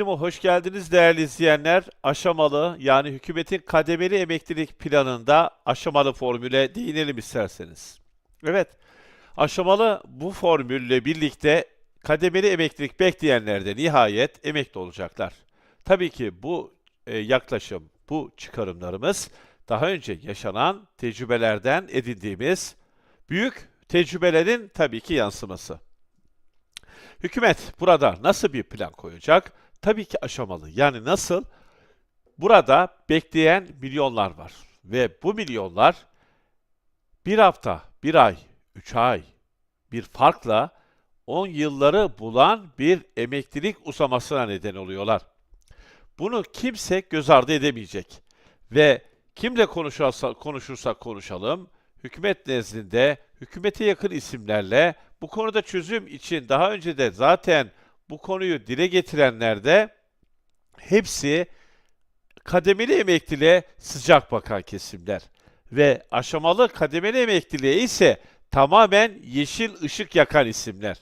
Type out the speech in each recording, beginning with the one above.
Hoş geldiniz değerli izleyenler. Aşamalı yani hükümetin kademeli emeklilik planında aşamalı formüle değinelim isterseniz. Evet, aşamalı bu formülle birlikte kademeli emeklilik bekleyenler de nihayet emekli olacaklar. Tabii ki bu e, yaklaşım, bu çıkarımlarımız daha önce yaşanan tecrübelerden edindiğimiz büyük tecrübelerin tabii ki yansıması. Hükümet burada nasıl bir plan koyacak? Tabii ki aşamalı. Yani nasıl? Burada bekleyen milyonlar var. Ve bu milyonlar bir hafta, bir ay, üç ay bir farkla 10 yılları bulan bir emeklilik uzamasına neden oluyorlar. Bunu kimse göz ardı edemeyecek. Ve kimle konuşursa, konuşursak konuşalım, hükümet nezdinde hükümete yakın isimlerle bu konuda çözüm için daha önce de zaten bu konuyu dile getirenler de hepsi kademeli emekliliğe sıcak bakan kesimler. Ve aşamalı kademeli emekliliğe ise tamamen yeşil ışık yakan isimler.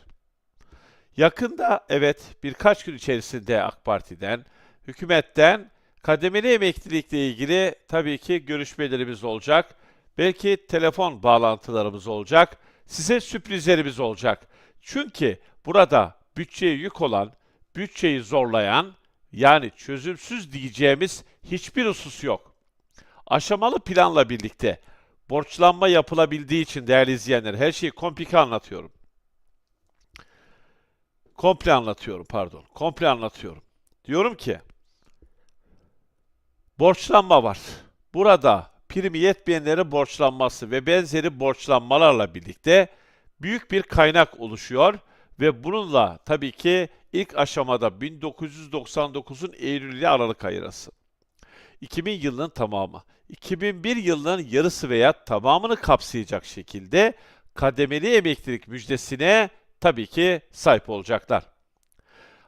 Yakında evet birkaç gün içerisinde AK Parti'den, hükümetten kademeli emeklilikle ilgili tabii ki görüşmelerimiz olacak. Belki telefon bağlantılarımız olacak. Size sürprizlerimiz olacak. Çünkü burada bütçeye yük olan, bütçeyi zorlayan, yani çözümsüz diyeceğimiz hiçbir husus yok. Aşamalı planla birlikte borçlanma yapılabildiği için değerli izleyenler her şeyi komplike anlatıyorum. Komple anlatıyorum pardon. Komple anlatıyorum. Diyorum ki borçlanma var. Burada primi yetmeyenlerin borçlanması ve benzeri borçlanmalarla birlikte büyük bir kaynak oluşuyor ve bununla tabii ki ilk aşamada 1999'un Eylül ile Aralık ayı arası. 2000 yılının tamamı, 2001 yılının yarısı veya tamamını kapsayacak şekilde kademeli emeklilik müjdesine tabii ki sahip olacaklar.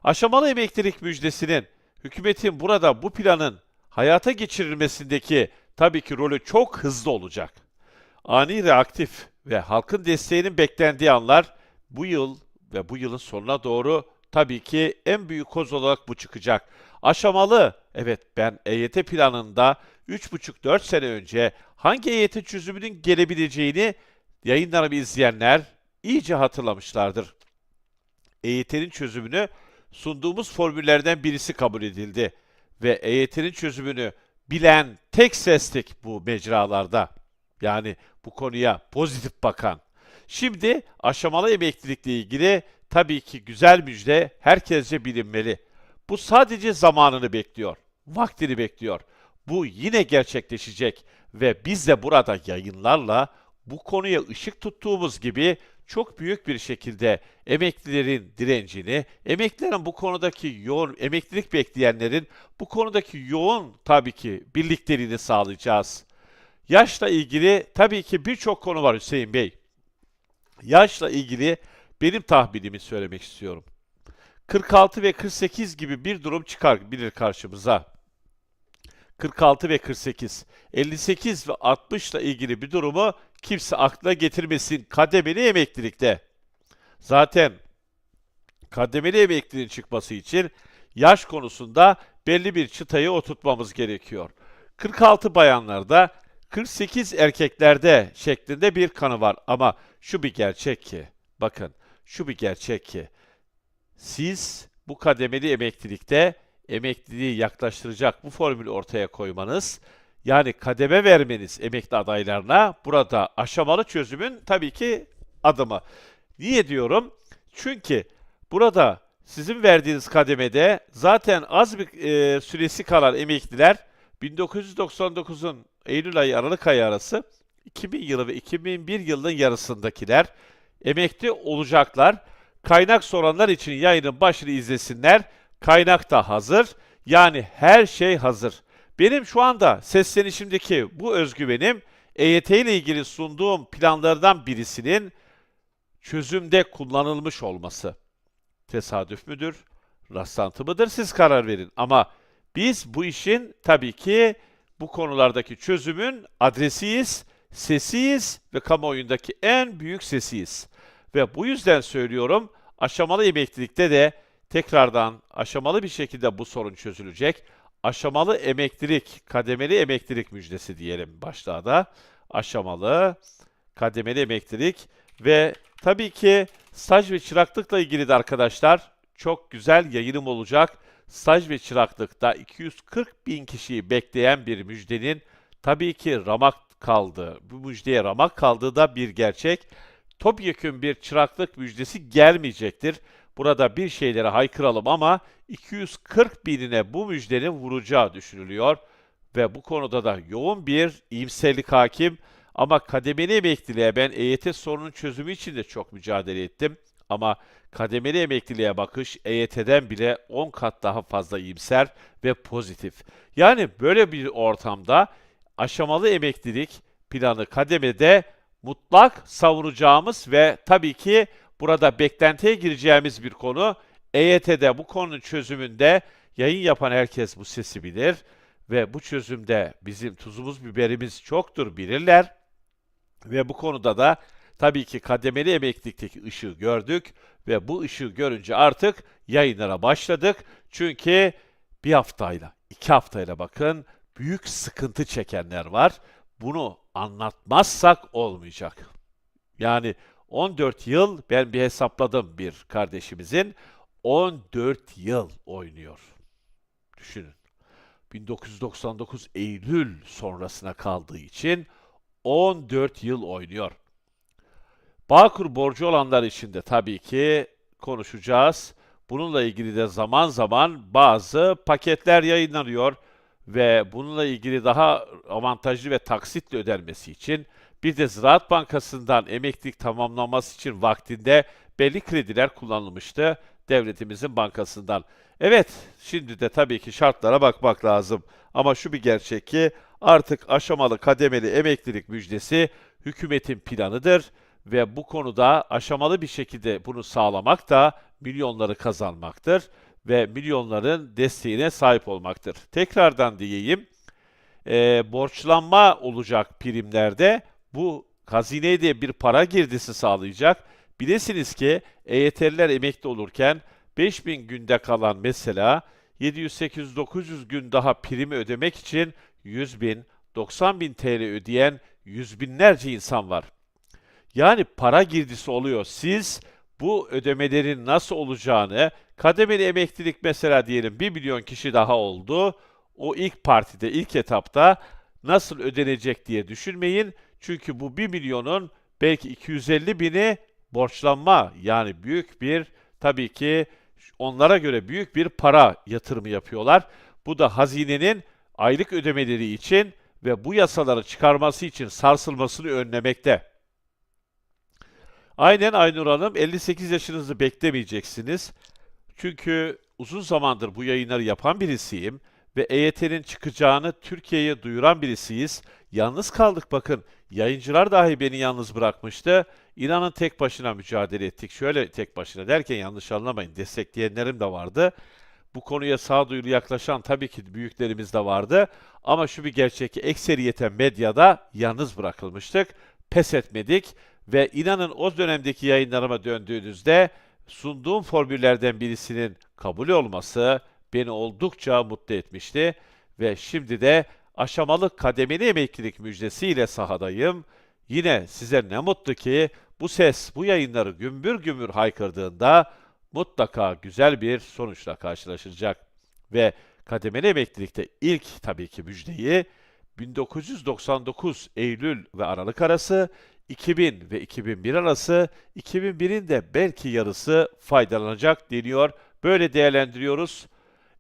Aşamalı emeklilik müjdesinin hükümetin burada bu planın hayata geçirilmesindeki tabii ki rolü çok hızlı olacak. Ani reaktif ve halkın desteğinin beklendiği anlar bu yıl ve bu yılın sonuna doğru tabii ki en büyük koz olarak bu çıkacak. Aşamalı, evet ben EYT planında 3,5-4 sene önce hangi EYT çözümünün gelebileceğini yayınlarımı izleyenler iyice hatırlamışlardır. EYT'nin çözümünü sunduğumuz formüllerden birisi kabul edildi ve EYT'nin çözümünü bilen tek seslik bu mecralarda. Yani bu konuya pozitif bakan. Şimdi aşamalı emeklilikle ilgili tabii ki güzel müjde herkesce bilinmeli. Bu sadece zamanını bekliyor, vaktini bekliyor. Bu yine gerçekleşecek ve biz de burada yayınlarla bu konuya ışık tuttuğumuz gibi çok büyük bir şekilde emeklilerin direncini, emeklilerin bu konudaki yoğun, emeklilik bekleyenlerin bu konudaki yoğun tabii ki birlikteliğini sağlayacağız. Yaşla ilgili tabii ki birçok konu var Hüseyin Bey. Yaşla ilgili benim tahminimi söylemek istiyorum. 46 ve 48 gibi bir durum çıkabilir karşımıza. 46 ve 48. 58 ve 60 ile ilgili bir durumu kimse aklına getirmesin kademeli emeklilikte. Zaten kademeli emekliliğin çıkması için yaş konusunda belli bir çıtayı oturtmamız gerekiyor. 46 bayanlarda 48 erkeklerde şeklinde bir kanı var ama şu bir gerçek ki bakın şu bir gerçek ki siz bu kademeli emeklilikte emekliliği yaklaştıracak bu formülü ortaya koymanız, yani kademe vermeniz emekli adaylarına burada aşamalı çözümün tabii ki adımı. Niye diyorum? Çünkü burada sizin verdiğiniz kademede zaten az bir e, süresi kalan emekliler 1999'un Eylül ayı Aralık ayı arası 2000 yılı ve 2001 yılının yarısındakiler emekli olacaklar. Kaynak soranlar için yayının başını izlesinler. Kaynak da hazır. Yani her şey hazır. Benim şu anda seslenişimdeki bu özgüvenim EYT ile ilgili sunduğum planlardan birisinin çözümde kullanılmış olması. Tesadüf müdür? Rastlantı mıdır? Siz karar verin. Ama biz bu işin tabii ki bu konulardaki çözümün adresiyiz, sesiyiz ve kamuoyundaki en büyük sesiyiz. Ve bu yüzden söylüyorum aşamalı emeklilikte de tekrardan aşamalı bir şekilde bu sorun çözülecek. Aşamalı emeklilik, kademeli emeklilik müjdesi diyelim başlığa da. Aşamalı, kademeli emeklilik ve tabii ki staj ve çıraklıkla ilgili de arkadaşlar çok güzel yayınım olacak. Staj ve çıraklıkta 240 bin kişiyi bekleyen bir müjdenin tabii ki ramak kaldı. Bu müjdeye ramak kaldığı da bir gerçek. Topyekün bir çıraklık müjdesi gelmeyecektir. Burada bir şeylere haykıralım ama 240 binine bu müjdenin vuracağı düşünülüyor. Ve bu konuda da yoğun bir iyimserlik hakim. Ama kademeli emekliliğe ben EYT sorunun çözümü için de çok mücadele ettim. Ama kademeli emekliliğe bakış EYT'den bile 10 kat daha fazla iyimser ve pozitif. Yani böyle bir ortamda aşamalı emeklilik planı kademede mutlak savunacağımız ve tabii ki burada beklentiye gireceğimiz bir konu. EYT'de bu konunun çözümünde yayın yapan herkes bu sesi bilir ve bu çözümde bizim tuzumuz biberimiz çoktur bilirler. Ve bu konuda da tabii ki kademeli emeklilikteki ışığı gördük ve bu ışığı görünce artık yayınlara başladık. Çünkü bir haftayla, iki haftayla bakın büyük sıkıntı çekenler var. Bunu anlatmazsak olmayacak. Yani 14 yıl ben bir hesapladım bir kardeşimizin 14 yıl oynuyor. Düşünün. 1999 Eylül sonrasına kaldığı için 14 yıl oynuyor. Bağkur borcu olanlar için de tabii ki konuşacağız. Bununla ilgili de zaman zaman bazı paketler yayınlanıyor ve bununla ilgili daha avantajlı ve taksitle ödenmesi için bir de Ziraat Bankası'ndan emeklilik tamamlanması için vaktinde belli krediler kullanılmıştı devletimizin bankasından. Evet, şimdi de tabii ki şartlara bakmak lazım. Ama şu bir gerçek ki artık aşamalı kademeli emeklilik müjdesi hükümetin planıdır ve bu konuda aşamalı bir şekilde bunu sağlamak da milyonları kazanmaktır ve milyonların desteğine sahip olmaktır. Tekrardan diyeyim, e, borçlanma olacak primlerde bu hazineye de bir para girdisi sağlayacak. Bilesiniz ki EYT'liler emekli olurken 5000 günde kalan mesela 700, 800, 900 gün daha primi ödemek için 100 bin, 90 bin TL ödeyen yüz binlerce insan var. Yani para girdisi oluyor. Siz bu ödemelerin nasıl olacağını, kademeli emeklilik mesela diyelim 1 milyon kişi daha oldu. O ilk partide, ilk etapta nasıl ödenecek diye düşünmeyin. Çünkü bu 1 milyonun belki 250 bini borçlanma yani büyük bir tabii ki onlara göre büyük bir para yatırımı yapıyorlar. Bu da hazinenin aylık ödemeleri için ve bu yasaları çıkarması için sarsılmasını önlemekte. Aynen Aynur Hanım 58 yaşınızı beklemeyeceksiniz. Çünkü uzun zamandır bu yayınları yapan birisiyim ve EYT'nin çıkacağını Türkiye'ye duyuran birisiyiz. Yalnız kaldık bakın. Yayıncılar dahi beni yalnız bırakmıştı. İnanın tek başına mücadele ettik. Şöyle tek başına derken yanlış anlamayın. Destekleyenlerim de vardı. Bu konuya sağduyulu yaklaşan tabii ki büyüklerimiz de vardı. Ama şu bir gerçek ki ekseriyeten medyada yalnız bırakılmıştık. Pes etmedik ve inanın o dönemdeki yayınlarıma döndüğünüzde sunduğum formüllerden birisinin kabul olması beni oldukça mutlu etmişti. Ve şimdi de aşamalı kademeli emeklilik müjdesiyle sahadayım. Yine size ne mutlu ki bu ses bu yayınları gümbür gümbür haykırdığında mutlaka güzel bir sonuçla karşılaşacak. Ve kademeli emeklilikte ilk tabii ki müjdeyi 1999 Eylül ve Aralık arası 2000 ve 2001 arası 2001'in de belki yarısı faydalanacak deniyor. Böyle değerlendiriyoruz.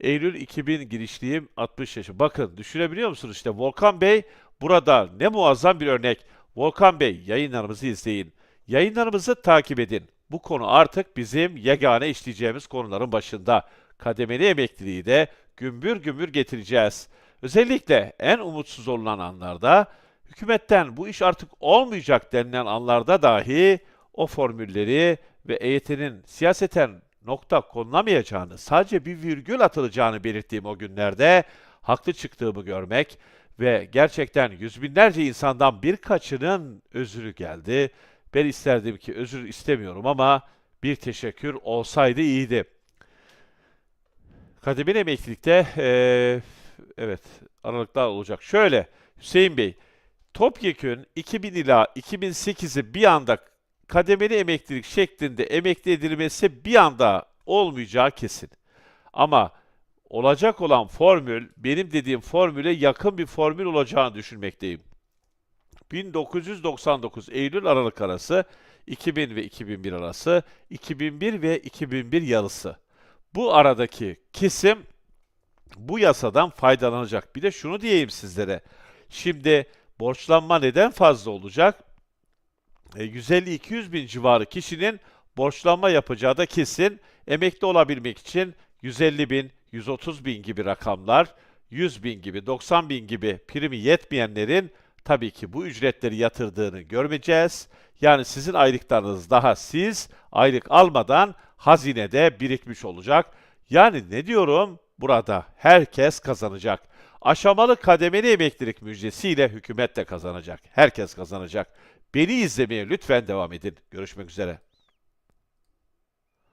Eylül 2000 girişliyim 60 yaşı. Bakın düşünebiliyor musunuz işte Volkan Bey burada ne muazzam bir örnek. Volkan Bey yayınlarımızı izleyin. Yayınlarımızı takip edin. Bu konu artık bizim yegane işleyeceğimiz konuların başında. Kademeli emekliliği de gümbür gümbür getireceğiz. Özellikle en umutsuz olunan anlarda, hükümetten bu iş artık olmayacak denilen anlarda dahi o formülleri ve EYT'nin siyaseten nokta konulamayacağını, sadece bir virgül atılacağını belirttiğim o günlerde haklı çıktığımı görmek ve gerçekten yüz binlerce insandan birkaçının özrü geldi. Ben isterdim ki özür istemiyorum ama bir teşekkür olsaydı iyiydi. Kademeli emeklilikte eee, evet aralıklar olacak. Şöyle Hüseyin Bey, topyekün 2000 ila 2008'i bir anda kademeli emeklilik şeklinde emekli edilmesi bir anda olmayacağı kesin. Ama olacak olan formül benim dediğim formüle yakın bir formül olacağını düşünmekteyim. 1999 Eylül Aralık arası, 2000 ve 2001 arası, 2001 ve 2001 yarısı. Bu aradaki kesim bu yasadan faydalanacak. Bir de şunu diyeyim sizlere. Şimdi borçlanma neden fazla olacak? E, 150-200 bin civarı kişinin borçlanma yapacağı da kesin. Emekli olabilmek için 150 bin, 130 bin gibi rakamlar, 100 bin gibi, 90 bin gibi primi yetmeyenlerin tabii ki bu ücretleri yatırdığını görmeyeceğiz. Yani sizin aylıklarınız daha siz aylık almadan hazinede birikmiş olacak. Yani ne diyorum? Burada herkes kazanacak. Aşamalı kademeli emeklilik müjdesiyle hükümet de kazanacak. Herkes kazanacak. Beni izlemeye lütfen devam edin. Görüşmek üzere.